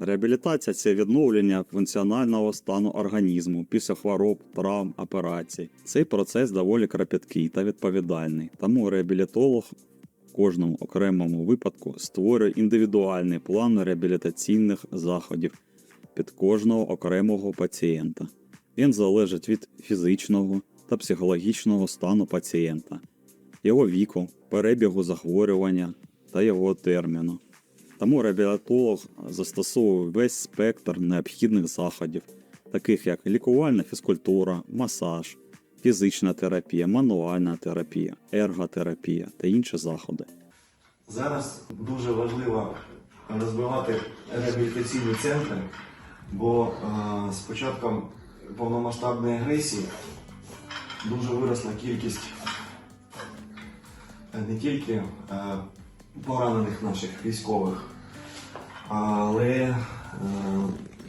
Реабілітація це відновлення функціонального стану організму після хвороб, травм, операцій. Цей процес доволі кропіткий та відповідальний, тому реабілітолог в кожному окремому випадку створює індивідуальний план реабілітаційних заходів під кожного окремого пацієнта. Він залежить від фізичного та психологічного стану пацієнта, його віку, перебігу захворювання та його терміну. Тому реабілітолог застосовує весь спектр необхідних заходів, таких як лікувальна фізкультура, масаж, фізична терапія, мануальна терапія, ерготерапія та інші заходи. Зараз дуже важливо розвивати реабілітаційні центри, бо е, з початком повномасштабної агресії дуже виросла кількість е, не тільки е, поранених наших військових, але е,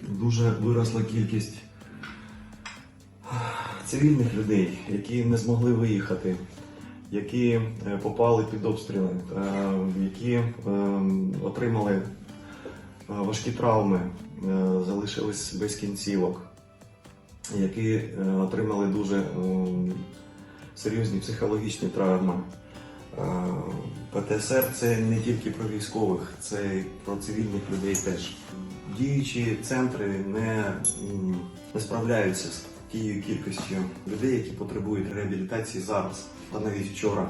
дуже виросла кількість цивільних людей, які не змогли виїхати, які е, попали під обстріли, е, які е, отримали е, важкі травми, е, залишились без кінцівок, які е, отримали дуже е, серйозні психологічні травми. ПТСР це не тільки про військових, це і про цивільних людей теж. Діючі центри не, не справляються з тією кількістю людей, які потребують реабілітації зараз та навіть вчора.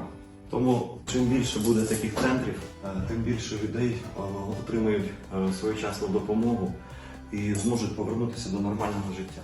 Тому чим більше буде таких центрів, е, тим більше людей е, отримають е, своєчасну допомогу і зможуть повернутися до нормального життя.